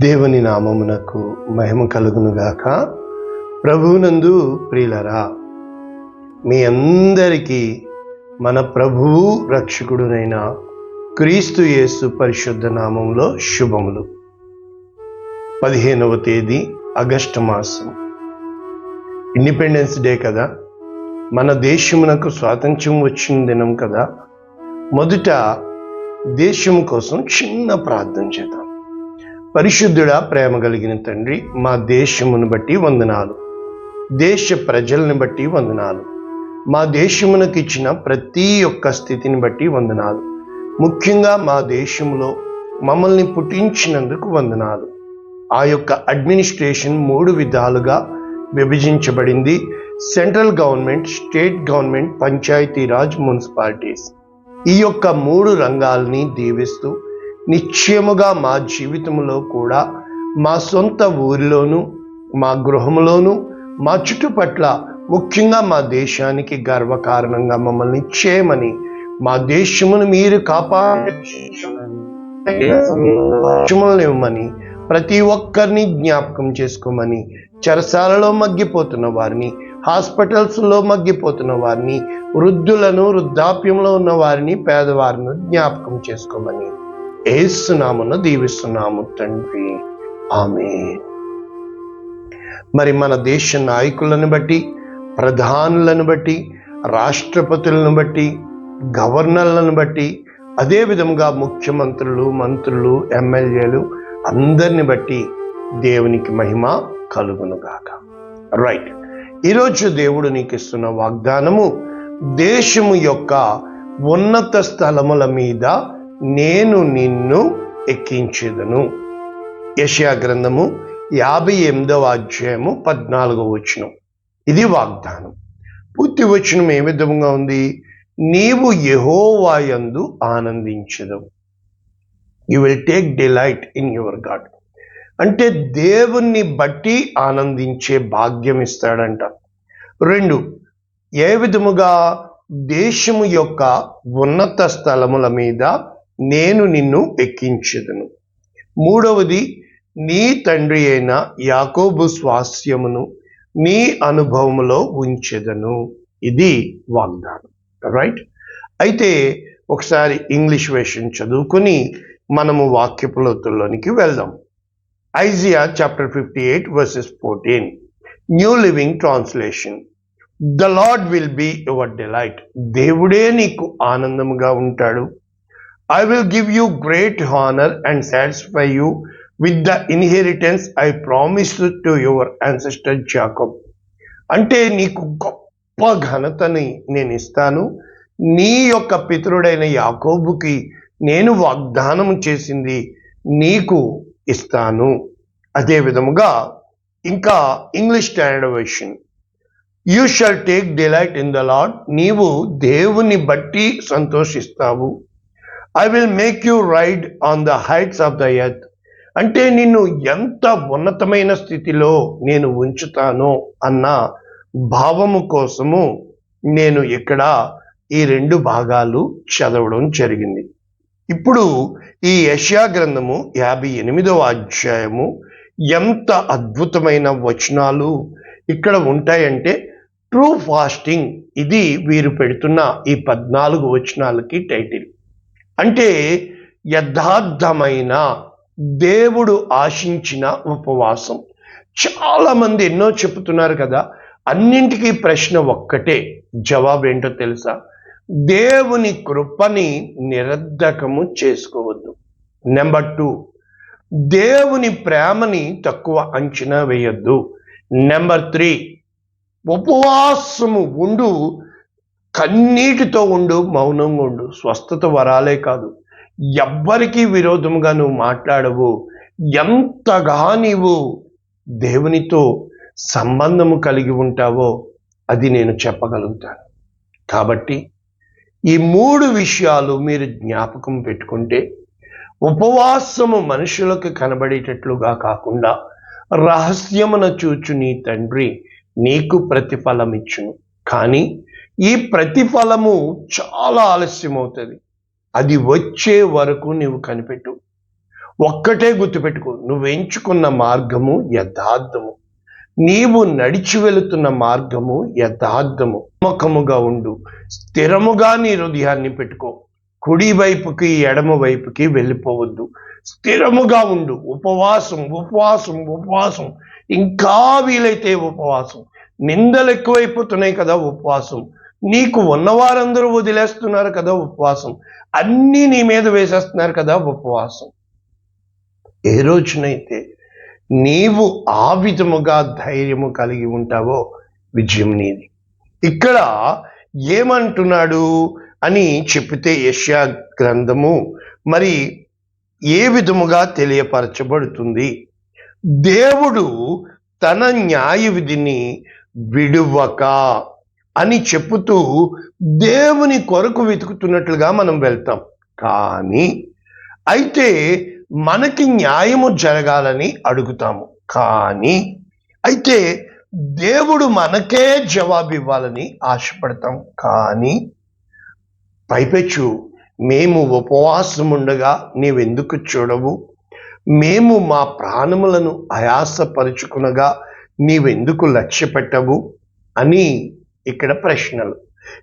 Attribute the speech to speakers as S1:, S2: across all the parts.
S1: దేవుని నామమునకు మహిమ కలుగునుగాక. ప్రభువునందు ప్రియులరా మీ అందరికీ మన ప్రభువు రక్షకుడునైన క్రీస్తు యేసు పరిశుద్ధ నామంలో శుభములు. పదిహేనవ తేదీ ఆగస్టు మాసం. ఇండిపెండెన్స్ డే కదా. మన దేశమునకు స్వాతంత్ర్యం వచ్చిన దినం కదా. మొదట దేశం కోసం చిన్న ప్రార్థన చేద్దాం. పరిశుద్ధుడా ప్రేమ కలిగిన తండ్రి మా దేశమును బట్టి వందనాలు. దేశ ప్రజల్ని బట్టి వందనాలు. మా దేశమునకు ఇచ్చిన ప్రతి ఒక్క స్థితిని బట్టి వందనాలు. ముఖ్యంగా మా దేశంలో మమ్మల్ని పుట్టించినందుకు వందనాలు. ఆ యొక్క అడ్మినిస్ట్రేషన్ మూడు విధాలుగా విభజించబడింది. Central government state government panchayati raj municipalities. ఈ యొక్క మూడు రంగాల్ని దీవిస్తూ నిశ్చయముగా మా జీవితంలో కూడా మా సొంత ఊరిలోను మా గృహంలోను మా చుట్టుపట్ల ముఖ్యంగా మా దేశానికి గర్వకారణంగా మమ్మల్ని చేయమని మా దేశమును మీరు కాపాడమని ప్రతి ఒక్కరిని జ్ఞాపకం చేసుకోమని చెరసాలలో మగ్గిపోతున్న వారిని హాస్పిటల్స్లో మగ్గిపోతున్న వారిని వృద్ధులను వృద్ధాప్యంలో ఉన్న వారిని పేదవారిని జ్ఞాపకం చేసుకోమని ఏసునామున దీవిస్తున్నాము తండ్రి. ఆమె మరి మన దేశ నాయకులను బట్టి ప్రధానులను బట్టి రాష్ట్రపతులను బట్టి గవర్నర్లను బట్టి అదేవిధంగా ముఖ్యమంత్రులు మంత్రులు ఎమ్మెల్యేలు అందరిని బట్టి దేవునికి మహిమ కలుగునుగాక. రైట్. ఈరోజు దేవుడు నీకు ఇస్తున్న వాగ్దానము దేశము యొక్క ఉన్నత స్థలముల మీద నేను నిన్ను ఎక్కించేదను. యషయా గ్రంథము యాభై ఎనిమిదవ అధ్యాయము పద్నాలుగవ వచనం. ఇది వాగ్దానం. పూర్తి వచనం ఏ విధంగా ఉంది? నీవు యహోవాయందు ఆనందించదు you will take delight in your God అంటే దేవుణ్ణి బట్టి ఆనందించే భాగ్యం ఇస్తాడంట. రెండు ఏ విధముగా దేశము యొక్క ఉన్నత స్థలముల మీద నేను నిన్ను ఎక్కించదును మూడవది నీ తండ్రి అయిన యాకోబు స్వాస్యమును నీ అనుభవములో ఉంచెదను. ఇది వాగ్దానం. రైట్ అయితే ఒకసారి ఇంగ్లీష్ వేషన్ చదువుకొని మనము వాక్యపులోతుల్లోనికి వెళ్దాం. Isaiah chapter fifty eight verses fourteen New Living Translation the Lord will be your delight దేవుడే నీకు ఆనందముగా ఉంటాడు. I will give you great honour and satisfy you with the inheritance I promise to your ancestor Jacob అంటే నీకు గొప్ప ఘనతని నేను ఇస్తాను. నీ యొక్క పితరుడైన యాకోబుకి నేను వాగ్దానం చేసింది నీకు ఇస్తాను. అదే విధముగా ఇంకా English standard version you shall take delight in the Lord నీవు దేవుని బట్టి సంతోషిస్తావు. I will make you ride on the heights of the earth అంటే నిన్ను ఎంత ఉన్నతమైన స్థితిలో నేను ఉంచుతానో అన్న భావము కోసము నేను ఇక్కడ ఈ రెండు భాగాలు చదవడం జరిగింది. ఇప్పుడు ఈ యష్యా గ్రంథము యాభై ఎనిమిదవ అధ్యాయము ఎంత అద్భుతమైన వచనాలు ఇక్కడ ఉంటాయంటే ట్రూ ఫాస్టింగ్ ఇది వీరు పెడుతున్న ఈ పద్నాలుగు వచనాలకి టైటిల్. అంటే యథార్థమైన దేవుడు ఆశించిన ఉపవాసం. చాలామంది ఎన్నో చెప్తున్నారు కదా అన్నింటికీ ప్రశ్న ఒక్కటే జవాబు ఏంటో తెలుసా? దేవుని కృపని నిరర్ధకము చేసుకోవద్దు. నెంబర్ టూ దేవుని ప్రేమని తక్కువ అంచనా వేయొద్దు. నెంబర్ త్రీ ఉపవాసము ఉండు కన్నీటితో ఉండు మౌనంగా ఉండు. స్వస్థత వరాలే కాదు. ఎవ్వరికీ విరోధముగా నువ్వు మాట్లాడవు. ఎంతగా నీవు దేవునితో సంబంధము కలిగి ఉంటావో అది నేను చెప్పగలుగుతాను. కాబట్టి ఈ మూడు విషయాలు మీరు జ్ఞాపకం పెట్టుకుంటే ఉపవాసము మనుషులకు కనబడేటట్లుగా కాకుండా రహస్యమున చూచు నీ తండ్రి నీకు ప్రతిఫలమిచ్చును. కానీ ఈ ప్రతిఫలము చాలా ఆలస్యం అవుతుంది అది వచ్చే వరకు నువ్వు కనిపెట్టు. ఒక్కటే గుర్తుపెట్టుకో నువ్వు ఎంచుకున్న మార్గము యథార్థము. నీవు నడిచి వెళుతున్న మార్గము యథార్థము. నమ్మకముగా ఉండు స్థిరముగా నీ హృదయాన్ని పెట్టుకో. కుడి వైపుకి ఎడమ వైపుకి వెళ్ళిపోవద్దు. స్థిరముగా ఉండు ఉపవాసం ఉపవాసం ఉపవాసం. ఇంకా వీలైతే ఉపవాసం. నిందలు ఎక్కువైపోతున్నాయి కదా ఉపవాసం. నీకు ఉన్నవారందరూ వదిలేస్తున్నారు కదా ఉపవాసం. అన్నీ నీ మీద వేసేస్తున్నారు కదా ఉపవాసం. ఏ రోజునైతే నీవు ఆ విధముగా ధైర్యము కలిగి ఉంటావో విజయం నీది. ఇక్కడ ఏమంటున్నాడు అని చెప్పితే యష్యా గ్రంథము మరి ఏ విధముగా తెలియపరచబడుతుంది? దేవుడు తన న్యాయ విధిని విడువక అని చెప్పుతూ దేవుని కొరకు వెతుకుతున్నట్లుగా మనం వెళ్తాం. కానీ అయితే మనకి న్యాయము జరగాలని అడుగుతాము. కానీ అయితే దేవుడు మనకే జవాబు ఇవ్వాలని ఆశపడతాం. కానీ పైపెచ్చు మేము ఉపవాసం ఉండగా నీవెందుకు చూడవు? మేము మా ప్రాణములను ఆయాసపరుచుకునగా నీవెందుకు లక్ష్య పెట్టవు అని ఇక్కడ ప్రశ్నలు.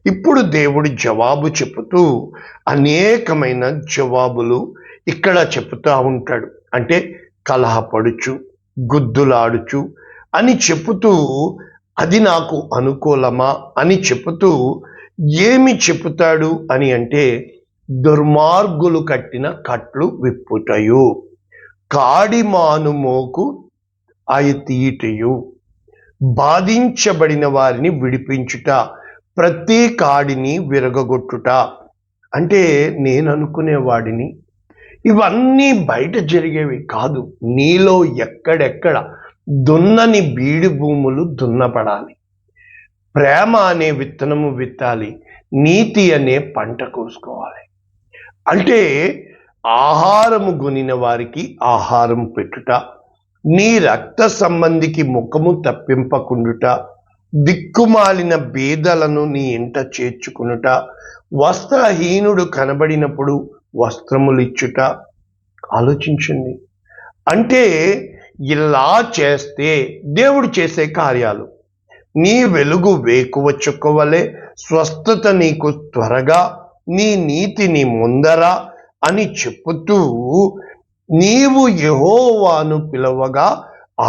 S1: ఇప్పుడు దేవుడు జవాబు చెబుతూ అనేకమైన జవాబులు ఇక్కడ చెబుతూ ఉంటాడు. అంటే కలహపడుచు గుద్దులాడుచు అని చెబుతూ అది నాకు అనుకూలమా అని చెబుతూ ఏమి చెబుతాడు అని అంటే దుర్మార్గులు కట్టిన కట్లు విప్పుటయు. కాడిమాను మోకు అయి తీయటయు. బాధించబడిన వారిని విడిపించుట ప్రతి కాడిని విరగగొట్టుట. అంటే నేను అనుకునేవాడిని ఇవన్నీ బయట జరిగేవి కాదు. నీలో ఎక్కడెక్కడ దున్నని బీడి భూములు దున్నపడాలి ప్రేమ అనే విత్తనము విత్తాలి. నీతి అనే పంట కోసుకోవాలి. అంటే ఆహారము గునిన వారికి ఆహారం పెట్టుట నీ రక్త సంబంధికి ముఖము తప్పింపకుండుట దిక్కుమాలిన బేదలను నీ ఇంట చేర్చుకునుట వస్త్రహీనుడు కనబడినప్పుడు వస్త్రములిచ్చుట. ఆలోచించండి. అంటే ఇలా చేస్తే దేవుడు చేసే కార్యాలు. నీ వెలుగు వేకువ చుక్కవలే స్వస్థత నీకు త్వరగా నీ నీతిని ముందర అని చెప్పుతూ నీవు యహోవాను పిలవగా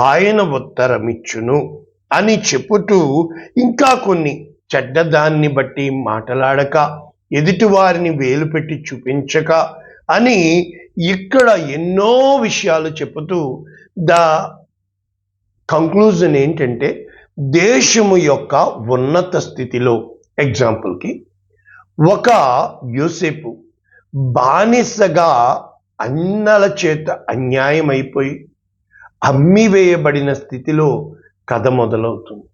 S1: ఆయన ఉత్తరమిచ్చును అని చెప్పుతూ ఇంకా కొన్ని చెడ్డదాన్ని బట్టి మాటలాడక ఎదుటివారిని వేలు పెట్టి చూపించక అని ఇక్కడ ఎన్నో విషయాలు చెబుతూ ద కంక్లూజన్ ఏంటంటే దేశము యొక్క ఉన్నత స్థితిలో ఎగ్జాంపుల్కి ఒక యూసేపు బానిసగా అన్నల చేత అన్యాయం అయిపోయి అమ్మివేయబడిన స్థితిలో కథ మొదలవుతుంది.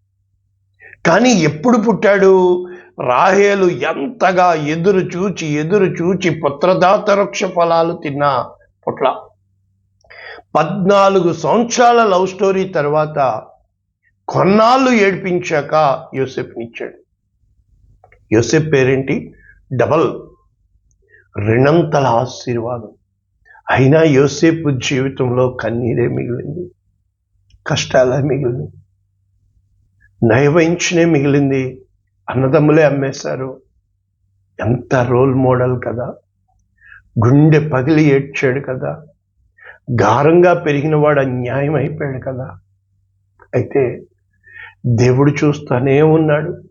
S1: కానీ ఎప్పుడు పుట్టాడు? రాహేలు ఎంతగా ఎదురు చూచి ఎదురు చూచి పుత్రదాతరక్ష ఫలాలు తిన్న పుట్ల. పద్నాలుగు సంవత్సరాల లవ్ స్టోరీ తర్వాత కొన్నాళ్ళు ఏడ్పించాక యోసెఫ్నిచ్చాడు. యోసెఫ్ పేరేంటి? డబల్. రెండంతల ఆశీర్వాదం. అయినా యోసేపు జీవితంలో కన్నీరే మిగిలింది కష్టాలే మిగిలింది. నయవహించనే మిగిలింది. అన్నదమ్ములే అమ్మేశారు. ఎంత రోల్ మోడల్ కదా. గుండె పగిలి ఏడ్చాడు కదా. గారంగా పెరిగినవాడు అన్యాయం అయిపోయాడు కదా. అయితే దేవుడు చూస్తానే ఉన్నాడు.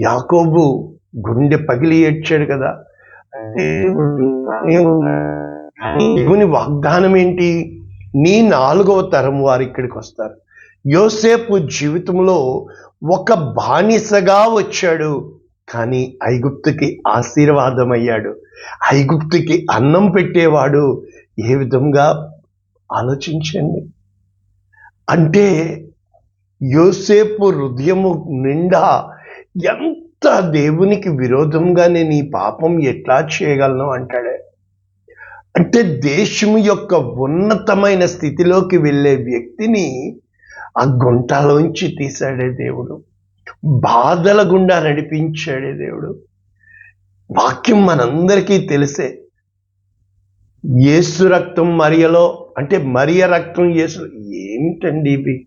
S1: యాకోబు గుండె పగిలి ఏడ్చాడు కదా. దేవుని వాగ్దానం ఏంటి? నీ నాలుగవ తరం వారు ఇక్కడికి వస్తారు. యోసేపు జీవితంలో ఒక బానిసగా వచ్చాడు కానీ ఐగుప్తుకి ఆశీర్వాదం అయ్యాడు ఐగుప్తుకి అన్నం పెట్టేవాడు. ఏ విధంగా? ఆలోచించండి. అంటే యోసేపు హృదయము నిండా ఎంత దేవునికి విరోధంగా నేను ఈ పాపం ఎట్లా చేయగలను అంటాడే? అంటే దేశం యొక్క ఉన్నతమైన స్థితిలోకి వెళ్ళే వ్యక్తిని ఆ గుంటలోంచి తీశాడే దేవుడు. బాధల గుండా నడిపించాడే దేవుడు. వాక్యం మనందరికీ తెలిసే. యేసు రక్తం మరియలో అంటే మరియ రక్తం యేసు ఏమిటండి ఇవి?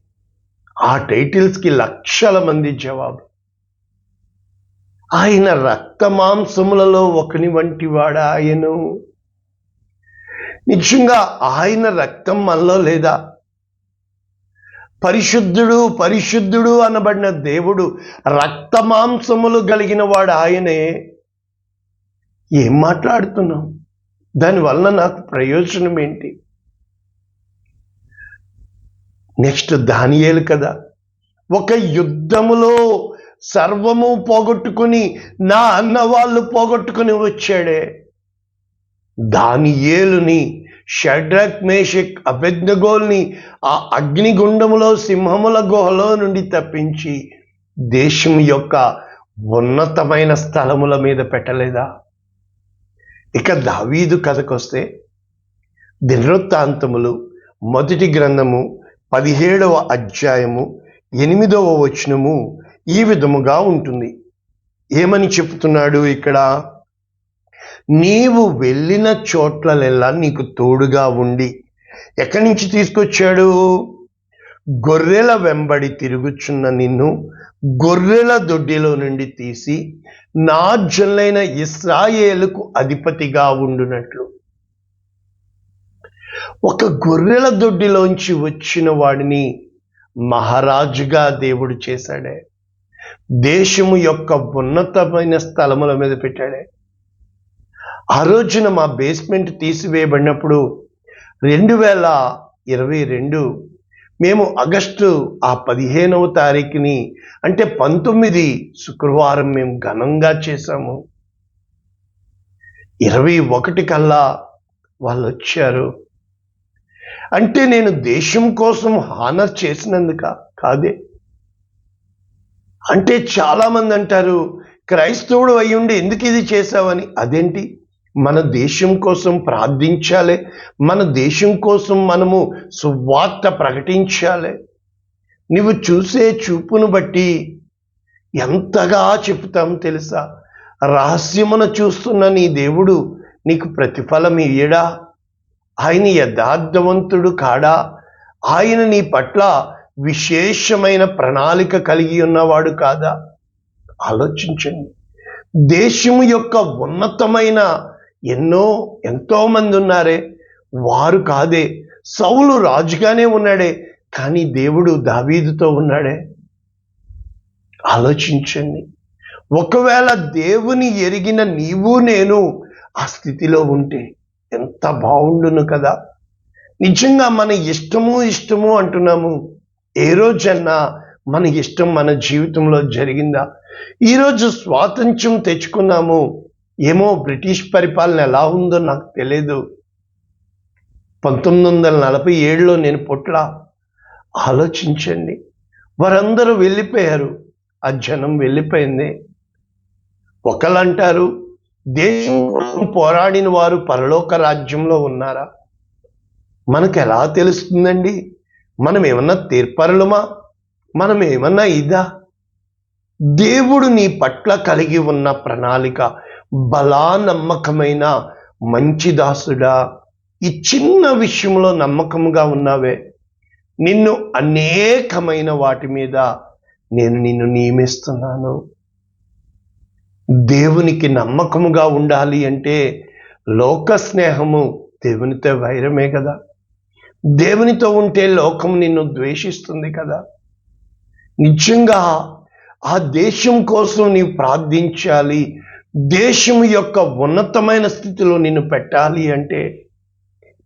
S1: ఆ టైటిల్స్కి లక్షల మంది జవాబు. ఆయన రక్త మాంసములలో ఒకని వంటి వాడా ఆయను? నిజంగా ఆయన రక్తం మనలో లేదా? పరిశుద్ధుడు పరిశుద్ధుడు అనబడిన దేవుడు రక్త మాంసములు కలిగిన వాడు ఆయనే. ఏం మాట్లాడుతున్నాం దానివల్ల నాకు ప్రయోజనం ఏంటి? నెక్స్ట్ దానియేలు కదా. ఒక యుద్ధములో సర్వము పోగొట్టుకుని నా అన్న వాళ్ళు పోగొట్టుకుని వచ్చాడే. దానియేలుని షడ్రక్ మేషక్ అభిజ్ఞగోల్ని ఆ అగ్నిగుండములో సింహముల గుహలో నుండి తప్పించి దేశం యొక్క ఉన్నతమైన స్థలముల మీద పెట్టలేదా? ఇక దావీదు కథకొస్తే దినవృత్తాంతములు మొదటి గ్రంథము పదిహేడవ అధ్యాయము ఎనిమిదవ వచనము ఈ విధముగా ఉంటుంది. ఏమని చెప్తున్నాడు ఇక్కడ? నీవు వెళ్ళిన చోట్లలెల్లా నీకు తోడుగా ఉండి ఎక్కడి నుంచి తీసుకొచ్చాడు? గొర్రెల వెంబడి తిరుగుచున్న నిన్ను గొర్రెల దొడ్డిలో నుండి తీసి నా జల్లైన ఇస్రాయేలుకు అధిపతిగా ఉండునట్లు. ఒక గొర్రెల దొడ్డిలోంచి వచ్చిన వాడిని మహారాజుగా దేవుడు చేశాడే. దేశము యొక్క ఉన్నతమైన స్థలముల మీద పెట్టాడే. ఆ రోజున మా బేస్మెంట్ తీసివేయబడినప్పుడు రెండు వేల ఇరవై రెండు మేము ఆగస్టు ఆ పదిహేనవ తారీఖుని అంటే పంతొమ్మిది శుక్రవారం మేము ఘనంగా చేశాము. ఇరవై ఒకటి కల్లా వాళ్ళు వచ్చారు. అంటే నేను దేశం కోసం హానర్ చేసినందుక కాదే. అంటే చాలామంది అంటారు క్రైస్తవుడు అయ్యుండి ఎందుకు ఇది చేశావని అదేంటి? మన దేశం కోసం ప్రార్థించాలి. మన దేశం కోసం మనము సువార్త ప్రకటించాలి. నువ్వు చూసే చూపును బట్టి ఎంతగా చెప్తాం తెలుసా? రహస్యమున చూస్తున్న నీ దేవుడు నీకు ప్రతిఫలం ఇయ్యడా? ఆయన యథార్థవంతుడు కాడా? ఆయన నీ పట్ల విశేషమైన ప్రణాళిక కలిగి ఉన్నవాడు కాదా? ఆలోచించండి. దేశము యొక్క ఉన్నతమైన ఎన్నో ఎంతోమంది ఉన్నారే. వారు కాదే. సౌలు రాజుగానే ఉన్నాడే. కానీ దేవుడు దావీదుతో ఉన్నాడే. ఆలోచించండి. ఒకవేళ దేవుని ఎరిగిన నీవు నేను ఆ స్థితిలో ఉంటే ఎంత బాగుండును కదా. నిజంగా మన ఇష్టము ఇష్టము అంటున్నాము. ఏ రోజన్నా మన ఇష్టం మన జీవితంలో జరిగిందా? ఈరోజు స్వాతంత్ర్యం తెచ్చుకున్నాము. ఏమో బ్రిటిష్ పరిపాలన ఎలా ఉందో నాకు తెలియదు పంతొమ్మిది వందల నలభై ఏడులో నేను పుట్ల ఆలోచించండి. వారందరూ వెళ్ళిపోయారు. ఆ జనం వెళ్ళిపోయింది. ఒకళ్ళు అంటారు దేశం కోసం పోరాడిన వారు పరలోక రాజ్యంలో ఉన్నారా? మనకు ఎలా తెలుస్తుందండి? మనం ఏమన్నా తీర్పరులమా? మనం ఏమన్నా ఇదా? దేవుడు నీ పట్ల కలిగి ఉన్న ప్రణాళిక బలా నమ్మకమైన మంచి దాసుడా. ఈ చిన్న విషయంలో నమ్మకంగా ఉన్నావే. నిన్ను అనేకమైన వాటి మీద నేను నిన్ను నియమిస్తున్నాను. దేవునికి నమ్మకముగా ఉండాలి అంటే లోక స్నేహము దేవునితో వైరమే కదా. దేవునితో ఉంటే లోకం నిన్ను ద్వేషిస్తుంది కదా. నిజంగా ఆ దేశం కోసం నీవు ప్రార్థించాలి. దేశం యొక్క ఉన్నతమైన స్థితిలో నిన్ను పెట్టాలి అంటే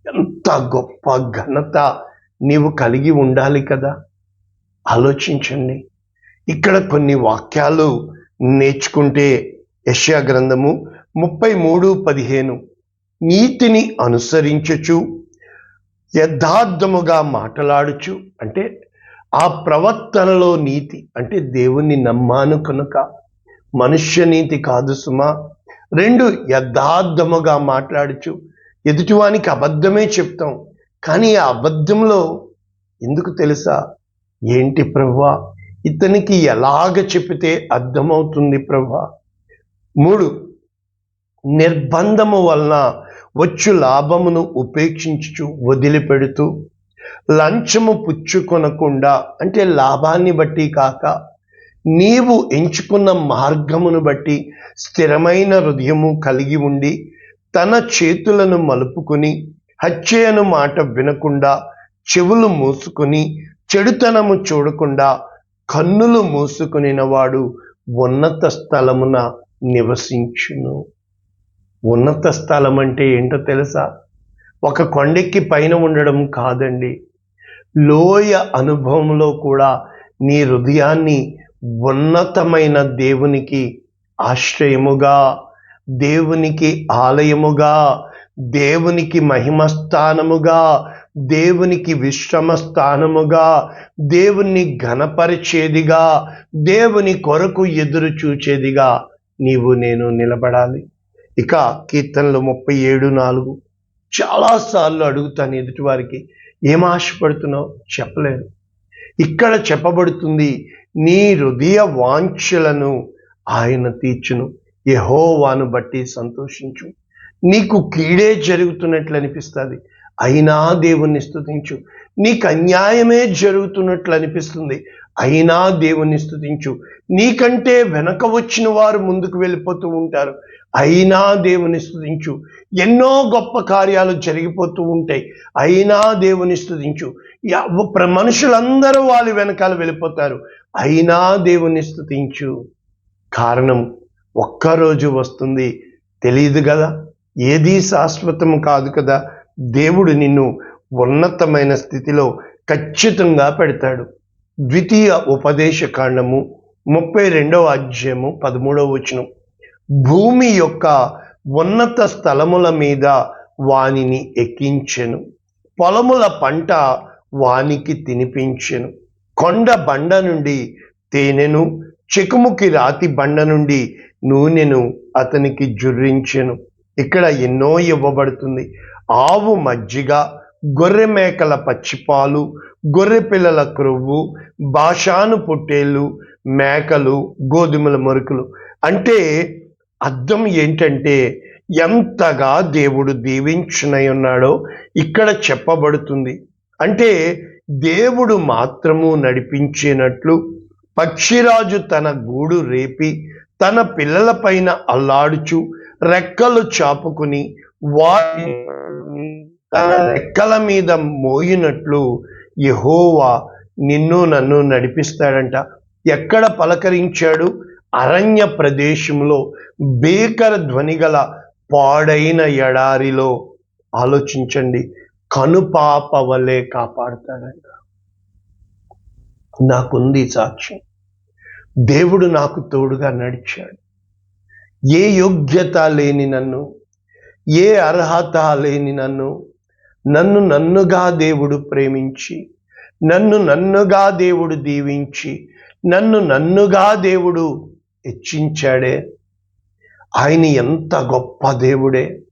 S1: ఎంత గొప్ప ఘనత నీవు కలిగి ఉండాలి కదా? ఆలోచించండి. ఇక్కడ కొన్ని వాక్యాలు నేర్చుకుంటే యశ్యా గ్రంథము ముప్పై మూడు పదిహేను. నీతిని అనుసరించచ్చు యథార్థముగా మాట్లాడుచు అంటే ఆ ప్రవర్తనలో నీతి అంటే దేవుణ్ణి నమ్మాను కనుక మనుష్య నీతి కాదు సుమా. రెండు యథార్థముగా మాట్లాడుచు. ఎదుటివానికి అబద్ధమే చెప్తాం. కానీ ఆ అబద్ధంలో ఎందుకు తెలుసా? ఏంటి ప్రభా ఇతనికి ఎలాగ చెప్తే అర్థమవుతుంది ప్రభా మూడు నిర్బంధము వలన వచ్చు లాభమును ఉపేక్షించుచు వదిలిపెడుతూ. లంచము పుచ్చుకొనకుండా అంటే లాభాన్ని బట్టి కాక నీవు ఎంచుకున్న మార్గమును బట్టి స్థిరమైన హృదయము కలిగి ఉండి తన చేతులను మలుపుకుని హత్యను మాట వినకుండా చెవులు మూసుకుని చెడుతనము చూడకుండా కన్నులు మూసుకునిన వాడు ఉన్నత స్థలమున నివసించును. ఉన్నత స్థలం అంటే ఏంటో తెలుసా? ఒక కొండెక్కి పైన ఉండడం కాదండి. లోయ అనుభవంలో కూడా నీ హృదయాన్ని ఉన్నతమైన దేవునికి ఆశ్రయముగా దేవునికి ఆలయముగా దేవునికి మహిమ స్థానముగా దేవునికి విశ్రమ స్థానముగా దేవుణ్ణి ఘనపరిచేదిగా దేవుని కొరకు ఎదురు చూచేదిగా నీవు నేను నిలబడాలి. ఇక కీర్తనలు ముప్పై ఏడు నాలుగు. చాలాసార్లు అడుగుతాను ఎదుటివారికి ఏం ఆశపడుతున్నావు? చెప్పలేను ఇక్కడ చెప్పబడుతుంది నీ హృదయ వాంఛలను ఆయన తీర్చును. యహోవాను బట్టి సంతోషించు. నీకు కీడే జరుగుతున్నట్లు అనిపిస్తుంది. అయినా దేవుణ్ణి స్థుతించు నీకు అన్యాయమే జరుగుతున్నట్లు అనిపిస్తుంది. అయినా దేవుణ్ణి స్థుతించు నీకంటే వెనక వచ్చిన వారు ముందుకు వెళ్ళిపోతూ ఉంటారు. అయినా దేవుని స్థుతించు ఎన్నో గొప్ప కార్యాలు జరిగిపోతూ ఉంటాయి. అయినా దేవుని స్థుతించు ప్ర- మనుషులందరూ వాళ్ళు వెనకాల వెళ్ళిపోతారు. అయినా దేవుని స్థుతించు కారణం ఒక్కరోజు వస్తుంది. తెలియదు కదా ఏదీ శాశ్వతం కాదు కదా? దేవుడు నిన్ను ఉన్నతమైన స్థితిలో ఖచ్చితంగా పెడతాడు. ద్వితీయ ఉపదేశ కాండము ముప్పై రెండవ అధ్యాయము పదమూడవ వచనం. భూమి యొక్క ఉన్నత స్థలముల మీద వానిని ఎక్కించెను. పొలముల పంట వానికి తినిపించెను. కొండ బండ నుండి తేనెను చెకుముకి రాతి బండ నుండి నూనెను అతనికి జుర్రించెను. ఇక్కడ ఎన్నో ఇవ్వబడుతుంది. ఆవు మజ్జిగ గొర్రె మేకల పచ్చిపాలు గొర్రె పిల్లల క్రొవ్వు బాషాను పొట్టేళ్ళు మేకలు గోధుమల మురుకులు. అంటే అర్థం ఏంటంటే ఎంతగా దేవుడు దీవించునై ఉన్నాడో ఇక్కడ చెప్పబడుతుంది. అంటే దేవుడు మాత్రము నడిపించినట్లు పక్షిరాజు తన గూడు రేపి తన పిల్లల పైన అల్లాడుచు రెక్కలు చాపుకుని వారి తన రెక్కల మీద మోయినట్లు యహోవా నిన్ను నన్ను నడిపిస్తాడంట. ఎక్కడ పలకరించాడు? అరణ్య ప్రదేశంలో బేకర ధ్వనిగల పాడైన ఎడారిలో. ఆలోచించండి. కనుపాప వలె కాపాడుతాడంట. నాకుంది సాక్ష్యం. దేవుడు నాకు తోడుగా నడిచాడు. ఏ యోగ్యత లేని నన్ను ఏ అర్హత లేని నన్ను నన్ను నన్నుగా దేవుడు ప్రేమించి నన్ను నన్నుగా దేవుడు దీవించి నన్ను నన్నుగా దేవుడు హెచ్చించాడే. ఆయన ఎంత గొప్ప దేవుడే.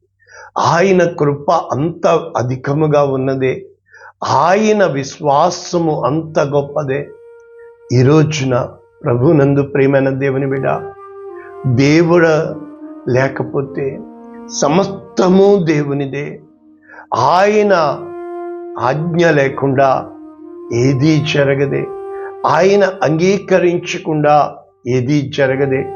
S1: ఆయన కృప అంత అధికముగా ఉన్నదే. ఆయన విశ్వాసము అంత గొప్పదే. ఈ రోజున ప్రభునందు ప్రేమైన దేవుని బిడ దేవుడ లేకపోతే సమస్తము దేవునిదే. ఆయన ఆజ్ఞ లేకుండా ఏదీ జరగదే. ఆయన అంగీకరించకుండా ఏదీ జరగదే.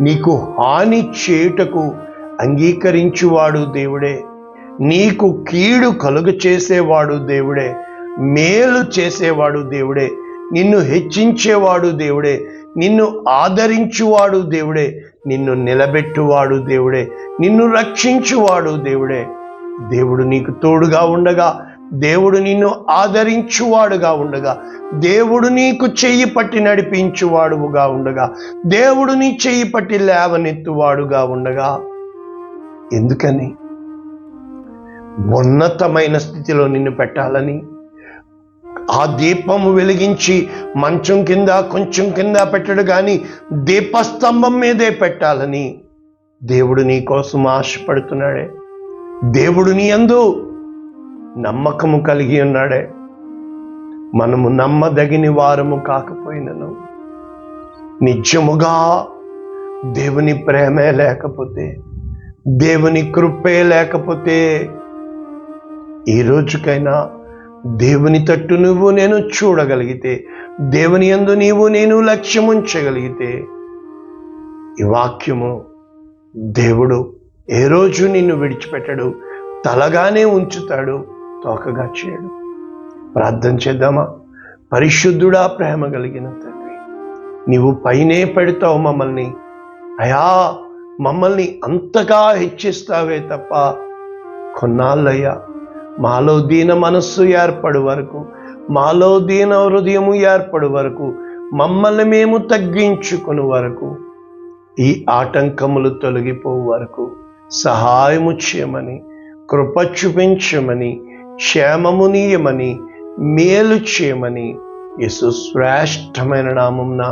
S1: నీకు హాని చేయుటకు అంగీకరించువాడు దేవుడే. నీకు కీడు కలుగ చేసేవాడు దేవుడే. మేలు చేసేవాడు దేవుడే. నిన్ను హెచ్చించేవాడు దేవుడే. నిన్ను ఆదరించువాడు దేవుడే. నిన్ను నిలబెట్టువాడు దేవుడే. నిన్ను రక్షించువాడు దేవుడే. దేవుడు నీకు తోడుగా ఉండగా దేవుడు నిన్ను ఆదరించువాడుగా ఉండగా దేవుడు నీకు చెయ్యి పట్టి నడిపించువాడుగా ఉండగా దేవుడు నీ చెయ్యి పట్టి లేవనెత్తువాడుగా ఉండగా ఎందుకని? ఉన్నతమైన స్థితిలో నిన్ను పెట్టాలని ఆ దీపము వెలిగించి మంచం కింద కొంచెం కింద పెట్టడు కానీ దీపస్తంభం మీదే పెట్టాలని దేవుడు నీ కోసం ఆశపడుతున్నాడే. దేవుడు నీ అందు నమ్మకము కలిగి ఉన్నాడే. మనము నమ్మదగిన వారము కాకపోయినను. నిజముగా దేవుని ప్రేమే లేకపోతే దేవుని కృపే లేకపోతే ఈ రోజుకైనా దేవుని తట్టు నువ్వు నేను చూడగలిగితే దేవుని యందు నీవు నేను లక్ష్యం ఉంచగలిగితే ఈ వాక్యము దేవుడు ఏ రోజు నిన్ను విడిచిపెట్టడు తలగానే ఉంచుతాడు తోకగా చేయడు. ప్రార్థన చేద్దామా? పరిశుద్ధుడా ప్రేమ కలిగిన తండ్రి నీవు పైనే పెడతావు మమ్మల్ని. అయా మమ్మల్ని అంతగా హెచ్చిస్తావే తప్ప కొన్నాళ్ళయ్యా మాలో దీన మనస్సు ఏర్పడు వరకు మాలో దీన హృదయము ఏర్పడు వరకు మమ్మల్ని మేము తగ్గించుకుని వరకు ఈ ఆటంకములు తొలగిపోవు వరకు సహాయము చేయమని కృప చూపించమని క్షేమమునీయమని మేలు చేయమని యేసు శ్రేష్టమైన నామంన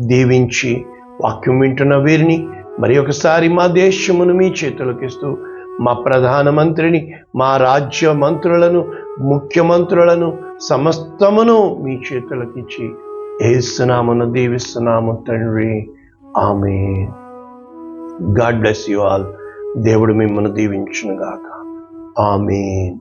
S1: దీవించి వాక్యం వింటున్న వీరిని మరి ఒకసారి మా దేశమును మీ చేతులకు ఇస్తూ మా ప్రధానమంత్రిని మా రాజ్య మంత్రులను ముఖ్యమంత్రులను సమస్తమును మీ చేతులకిచ్చి ఇచ్చి దీవిస్తున్నాము తండ్రి. ఆమె గాడ్ బ్లెస్ యు ఆల్. దేవుడు మిమ్మల్ని దీవించునుగాక. ఆమె